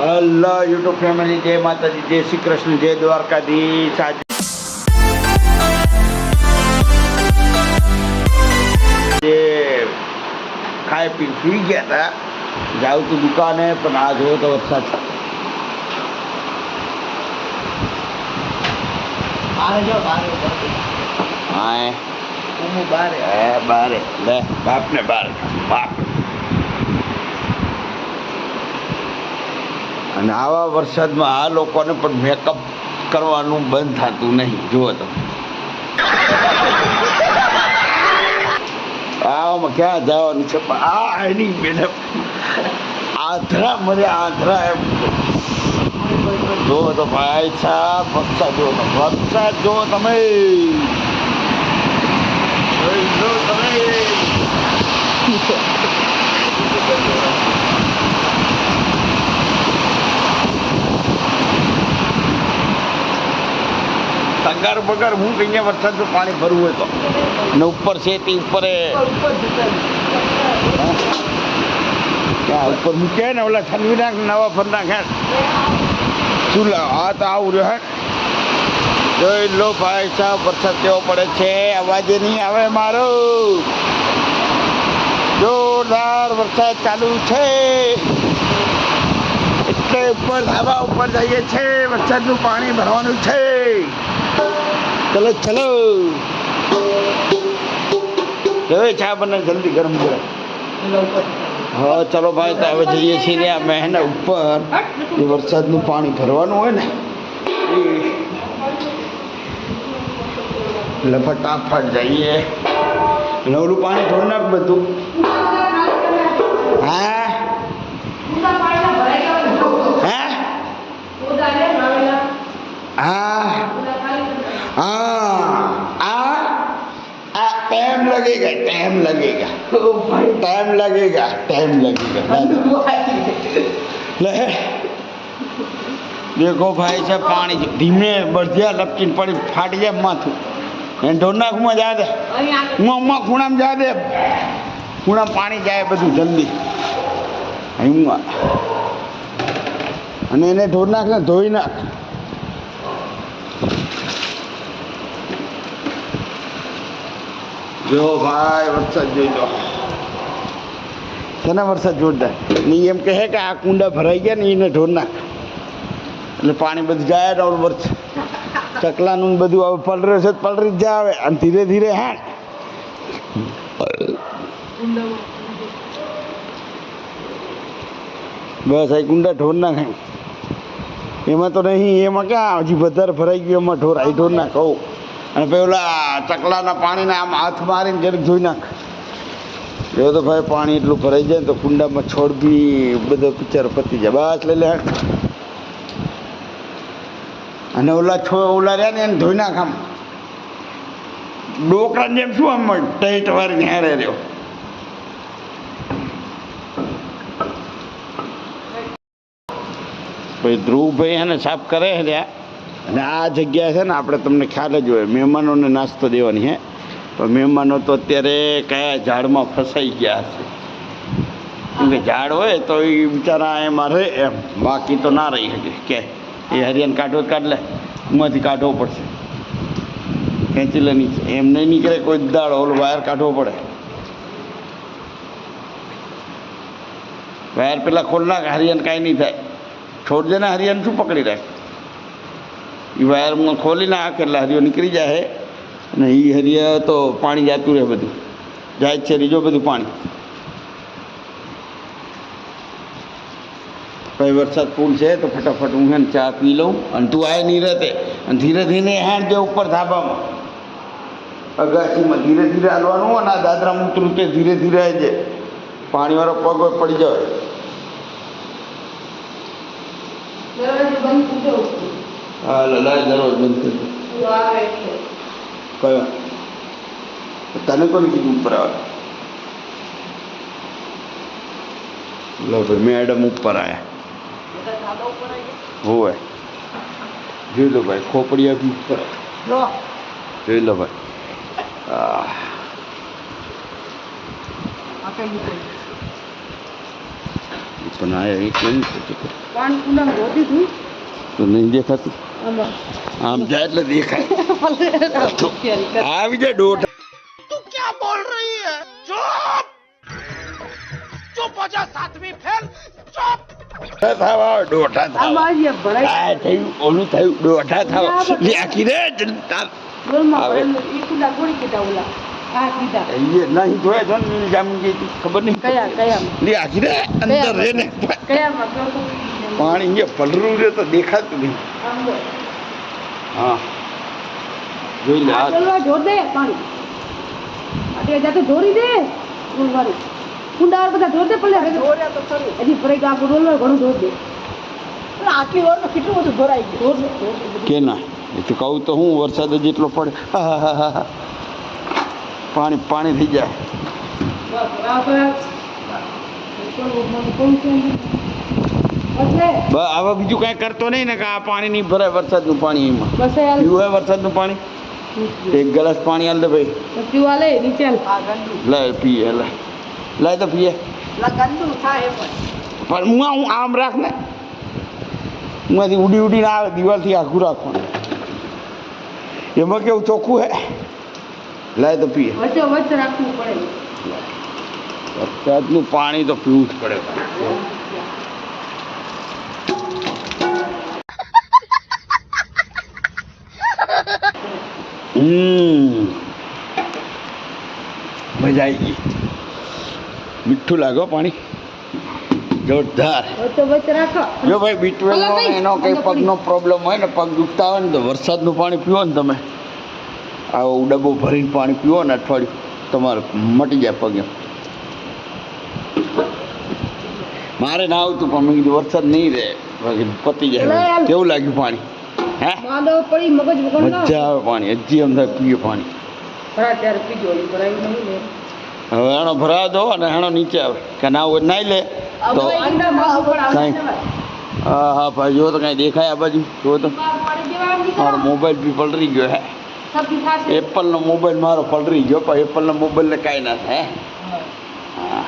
Hello YouTube family જય માતાજી જય શ્રી કૃષ્ણ જય દ્વારકાધીશ આજે જે ખાઈ પી સુઈ ગયા હતા જાઉં તું દુકાને પણ આ જોયો તો વરસાદ બારે જો બારે હા એ. ઉમુ બારે એ બારે લે બાપને બાર બાપ અને આવા વરસાદમાં આ લોકોને પણ મેકઅપ કરવાનું બંધ થતું નહીં. જુઓ તમે આવામાં ક્યાં જવાનું છે? પણ આ એની બેને આધરા મને આધરા એમ. જો તો ભાઈ સાહેબ, વરસાદ જો તો. વરસાદ જો તમે જો તમે બગાર હું કહીએ વરસાદનું પાણી ભરવું હોય તો. ને ઉપર છે તે ઉપર ઉપર મૂકે ને ઓલા ઠંડી નાખ નવા ફર નાખે શું આ તો આવું રહ્યો હે જોઈ લો ભાઈ સાહેબ, વરસાદ કેવો પડે છે? અવાજે નહીં આવે મારો. જોરદાર વરસાદ ચાલુ છે. એટલે ઉપર ધાબા ઉપર જઈએ છે વરસાદનું પાણી ભરવાનું છે. ચલો ચલો. હવે ચા બને, જલ્દી ગરમ કરે. હા, ચલો ભાઈ, તો હવે જઈએ છીએ આ મહેના ઉપર. એ વરસાદનું પાણી ભરવાનું હોય ને. એટલે ફટાફટ જઈએ. નવરું પાણી નાખ બધું. હે. टाइम लगेगा टाइम लगेगा टाइम लगेगा ले देखो भाई साहब પાણી ધીમે બળદિયા લપકીને પડી ફાટી જાય માથું એને ઢોર નાખમાં જા દે હું અમ્મા ખૂણામાં જા દે ખૂણામાં પાણી જાય બધું જલ્દી અહીં અને એને ઢોર નાખ ને ધોઈ નાખ જો ભાઈ, વરસાદ જોઈ લો. તને વરસાદ જોરદાર? ને એમ કહે કે આ કુંડા ભરાઈ ગયા ને એને ઢોર નાખ એટલે પાણી બધું જાય ઓલું વરસ ચકલાનું બધું હવે પલરે છે, પલરી જ આવે અને ધીરે ધીરે હા બસ, આ કુંડા ઢોર નાખે એમાં તો નહીં, એમાં ક્યાં? હજી વધારે ભરાઈ ગયું એમાં ઢોર આઈ ઢોર ના કહું. અને પેલા ચકલાના પાણીને આમ હાથ મારીને જરીક ધોઈ નાખ. જો તો ભાઈ પાણી એટલું ભરાઈ જાય તો કુંડામાં છોડ બી બધો પિક્ચર પતી જાય. બસ લઈ લે અને ઓલા છો, ઓલા રહ્યા ને એને ધોઈ નાખ આમ. ડોકરા જેમ શું આમ ટાઈટ વારીને હારે રહ્યો. ભાઈ ધ્રુવભાઈ એને સાફ કરે ત્યાં અને આ જગ્યા છે ને, આપણે તમને ખ્યાલ જ હોય, મહેમાનોને નાસ્તો દેવાની હે. પણ મહેમાનો તો અત્યારે કયા ઝાડમાં ફસાઈ ગયા હશે? કેમ કે ઝાડ હોય તો એ બિચારા એમાં રહે એમ. બાકી તો ના રહી શકે. કે એ હરિયાણ કાઢવો કાઢ લે. એમાંથી કાઢવો પડશે. ખેંચી લે નીચે. એમ નહીં નીકળે કોઈ દાળ ઓલો વાયર કાઢવો પડે. વાયર પેલા ખોલ નાખ, હરિયાણ કાંઈ નહીં થાય. છોડ દે ને, હરિયાણ શું પકડી રાખ? એ વાયરમાં ખોલી નાખ એટલે હરિયો નીકળી જાય અને એ હરિયા તો પાણી જાતું રહે બધું. જાય છે રીજો બધું પાણી. ભાઈ વરસાદ ફૂલ છે તો ફટાફટ હું હેને ચા પી લઉં. અને તું આય નહીં રહેતે અને ધીરે ધીરે હેણ જે ઉપર ધાબામાં. અગાસીમાં ધીરે ધીરે હાલવાનું અને આ દાદરામાં ઉતરું તે ધીરે ધીરે આવજે પાણીવાળો પગ પડી જાય હા લલાય દરરોજ બંધ કરી. કયો? તને કોને કીધું ઉપર આવે? લો ભાઈ મેડમ ઉપર આવ્યા હોવે. જોઈ લો ભાઈ ખોપડિયા બી ઉપર. જોઈ લો ભાઈ. પણ આ એ કેમ છે. પાણી કુંડામાં ધોતી હતી તો નહીં દેખાતું? આમ. જાય એટલે દેખાય. આવી જાય દોઢ દોઢા થવા દોઢા થવા. આમાં આવીએ ચૂપ આ થયું ઓલું થયું દોઢા થવા. લે આખી રે જનતા ડોલમાં આવે. ભરેલું ઈ કુંડા થોડી કીધા ઓલા. આ કીધા. એ નહીં જોયા છો ને. ખબર નહીં. કયા કયા લે આખી રે અંદર રે ને કહો પાણી અહીંયા પલરું છે તો દેખાતું નહીં હા જોઈ લે આ આ જોર દે પાણી જાતે ધોરી દે બધા જોર દે પલ્લે તો ખરું હજી આખું ઘણું જોર દે આટલી વારમાં કેટલું બધું ભરાઈ ગયું જોર જોર. કે ના એ તો કહું તો હું વરસાદ જેટલો પડે. પાણી પાણી થઈ જાય બરાબર. હવે બીજું કાંઈ કરતો નહીં ને કે આ પાણી નહીં ભરાય વરસાદનું પાણી એમાં. પીવું વરસાદનું પાણી? એક ગ્લાસ પાણી હાલ દે ભાઈ. પીવા લે નીચે લે પીએ લે. લે તો પીએ. પણ હું હું આમ રાખ ને. હું ઉડી ઉડીને આવે દિવાલથી આખું રાખવાનું. એમાં કેવું ચોખ્ખું હે? લાય તો પીએ. વચ્ચે વચ્ચે રાખવું પડે. વરસાદનું પાણી તો પીવું જ પડે. મજા આવી ગઈ. મીઠું લાગો પાણી. જોરદાર. જો ભાઈ બીટવેલ નો એનો કઈ પગનો પ્રોબ્લેમ હોય ને પગ દુખતા હોય ને તો વરસાદનું પાણી પીવો ને તમે. આવો ડબ્બો ભરીને પાણી પીવો ને અઠવાડિયું. તમારે મટી જાય પગ મારે ના આવતું પણ મેં કીધું વરસાદ નહીં રહે. બાકી પતી જાય. કેવું લાગ્યું પાણી? હે? માંદો પડી મગજ વગર મજા આવે પાણી. હજી અમ થાય પીએ પાણી. ભરા ત્યારે પીજો ભરાયું નહીં ને. હવે એનો ભરાવ દો અને એનો નીચે આવે. કે ના હોય નાઈ લે. તો કાંઈ. હા હા ભાઈ જો તો કાંઈ દેખાય આ બાજુ. જો તો. મારો મોબાઈલ બી પલરી ગયો હે. એપલનો મોબાઈલ મારો પલરી ગયો પણ એપલનો મોબાઈલને કાંઈ ના થાય. હા.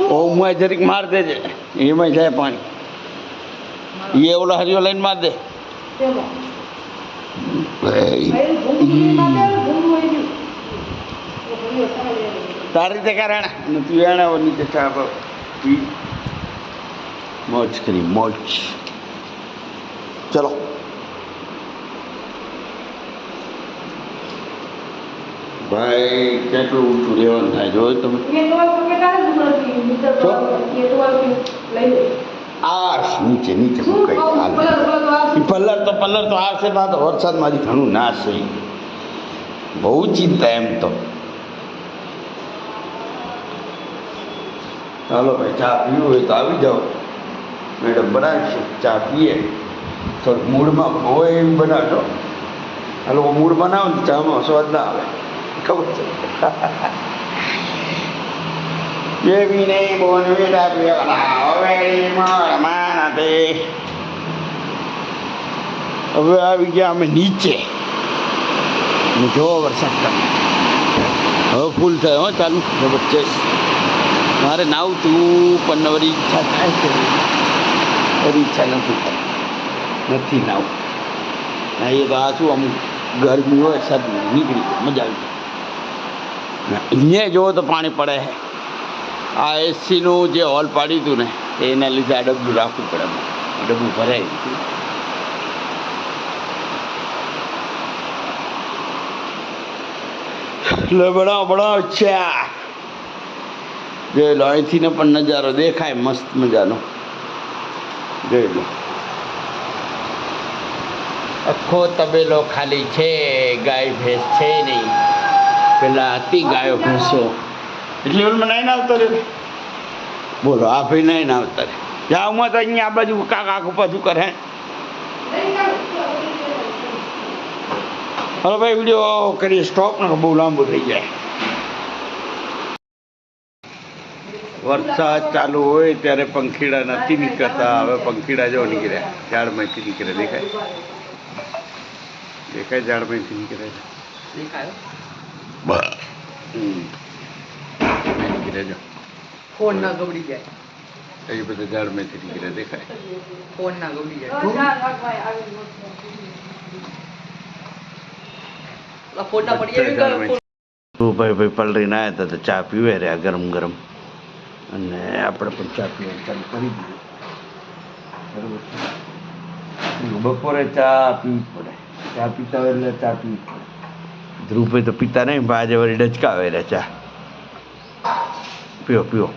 ઓમાં જરીક માર દેજે. એમાં જાય પાણી. એ ઓલો હરિયો લઈને માર દે. તારી રીતે કારણ નથી એને નીચે ચા મોજ કરી મોજ. ચલો. ભાઈ કેટલું ઊંચું રહેવાનું થાય? જો તમે. એ ટોલ તો કેટલા ને દુકાનથી મીટર જો. એ ટોલથી લઈ લે. આ નીચે નીચે મૂકાઈ તો. પલ્લર તો પલ્લર તો આવશે ના તો વરસાદમાંથી ઘણું નાશ થઈ બહુ ચિંતા એમ તો. ચાલો ભાઈ ચા પીવું હોય તો આવી જાઓ. મેડમ બનાવીશું ચા પીએ. થોડુંક મૂડમાં હોય એમ બનાવજો. હાલો મૂળ બનાવો બનાવે ને ચામાં સ્વાદ ના આવે. ખબર છે હવે આવી ગયા અમે નીચે જોવો વરસાદ હવે ફૂલ થાય હો ચાલુ જબરજસ્ત મારે નાવતું પણ વળી ઈચ્છા થાય છે. વળી ઈચ્છા નથી થાય નથી નાવ એ તો આ શું અમુક ગરમી હોય સદ નીકળી મજા આવી. અહીંયા જોવો તો પાણી પડે. છે આ એસીનું જે હોલ પાડ્યું હતું ને, એના લીધે આ ડબ્બું રાખવું પડે. ડબ્બું ભરાય. બનાવો બનાવો ચા જોઈ લો અહીંથી ને પણ નજારો દેખાય, મસ્ત મજાનો. જોઈ લો. આખો તબેલો ખાલી છે, ગાય ભેંસ છે નહીં. પેલા હતી ગાયો ભેંસો. એટલે ઓલું નહીં આવતો રે બોલો, આ ભાઈ નહીં આવતા રે જાઉં તો અહીંયા આ બાજુ કાક આખું પાછું કરે હલો ભાઈ, વીડિયો કરીએ સ્ટોપ ને બહુ લાંબુ થઈ જાય. વરસાદ ચાલુ હોય ત્યારે પંખીડા નથી નીકળતા હવે પંખીડા જો નીકળ્યા ઝાડમાંથી નીકળે, દેખાય? દેખાય ઝાડમાંથી નીકળે? છે ઠીક રહેજો ફોન ના ગબડી જાય. એ બધા ઝાડ મેથી ઠીક દેખાય. ફોન ના ગબડી જાય ઓલા પડી જાય ઝાડ મેથી. તું ભાઈ ભાઈ પલરીને આવ્યા હતા તો ચા પીવે રહ્યા ગરમ ગરમ. અને આપણે પણ ચા પીવાનું ચાલુ કરી દીધું. બરોબર બપોરે ચા પીવી પડે. ચા પીતા હોય એટલે ચા પીવી પડે. ધ્રુવભાઈ તો પીતા નહીં પણ આજે વળી ડચકાવે ચા પીઓ પીઓ.